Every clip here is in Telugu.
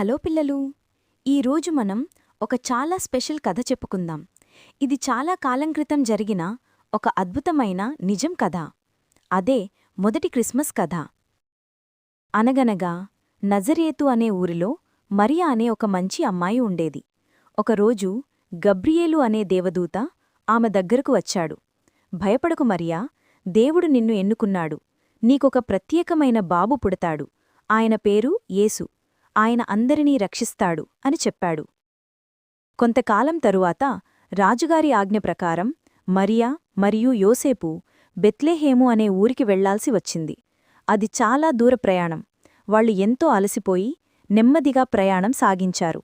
హలో పిల్లలు ఈరోజు మనం ఒక చాలా స్పెషల్ కథ చెప్పుకుందాం. ఇది చాలా కాలం క్రితం జరిగిన ఒక అద్భుతమైన నిజం కథ. అదే మొదటి క్రిస్మస్ కథ. అనగనగా నజరేతు అనే ఊరిలో మరియా అనే ఒక మంచి అమ్మాయి ఉండేది. ఒకరోజు గబ్రియేలు అనే దేవదూత ఆమె దగ్గరకు వచ్చాడు. భయపడకు మరియా దేవుడు నిన్ను ఎన్నుకున్నాడు. నీకొక ప్రత్యేకమైన బాబు పుడతాడు. ఆయన పేరు యేసు. ఆయన అందరినీ రక్షిస్తాడు అని చెప్పాడు. కొంతకాలం తరువాత రాజుగారి ఆజ్ఞ ప్రకారం మరియా మరియు యోసేపు బెత్లెహేము అనే ఊరికి వెళ్ళాల్సి వచ్చింది. అది చాలా దూర ప్రయాణం. వాళ్ళు ఎంతో అలసిపోయి నెమ్మదిగా ప్రయాణం సాగించారు.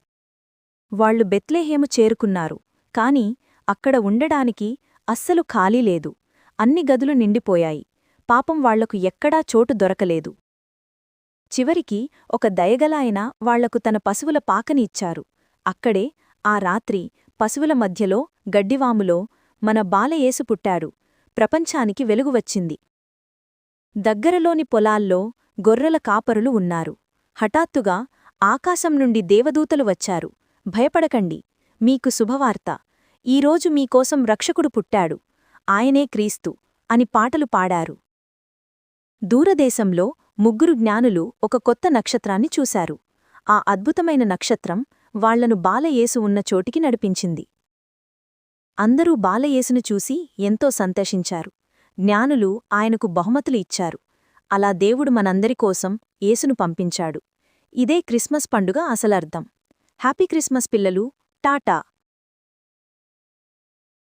వాళ్ళు బెత్లెహేము చేరుకున్నారు. కాని అక్కడ ఉండడానికి అస్సలు ఖాళీ లేదు. అన్ని గదులు నిండిపోయాయి. పాపం వాళ్ళకు ఎక్కడా చోటు దొరకలేదు. చివరికి ఒక దయగలాయన వాళ్ళకు తన పశువుల పాకని ఇచ్చారు. అక్కడే ఆ రాత్రి పశువుల మధ్యలో గడ్డివాములో మన బాలయేసు పుట్టాడు. ప్రపంచానికి వెలుగు వచ్చింది. దగ్గరలోని పొలాల్లో గొర్రెల కాపరులు ఉన్నారు. హఠాత్తుగా ఆకాశం నుండి దేవదూతలు వచ్చారు. భయపడకండి. మీకు శుభవార్త. ఈరోజు మీకోసం రక్షకుడు పుట్టాడు. ఆయనే క్రీస్తు అని పాటలు పాడారు. దూరదేశంలో ముగ్గురు జ్ఞానులు ఒక కొత్త నక్షత్రాన్ని చూశారు. ఆ అద్భుతమైన నక్షత్రం వాళ్ళను బాలయేసు ఉన్న చోటికి నడిపించింది. అందరూ బాలయేసును చూసి ఎంతో సంతోషించారు. జ్ఞానులు ఆయనకు బహుమతులు ఇచ్చారు. అలా దేవుడు మనందరికోసం యేసును పంపించాడు. ఇదే క్రిస్మస్ పండుగ అసలర్థం. హ్యాపీ క్రిస్మస్ పిల్లలు టాటా!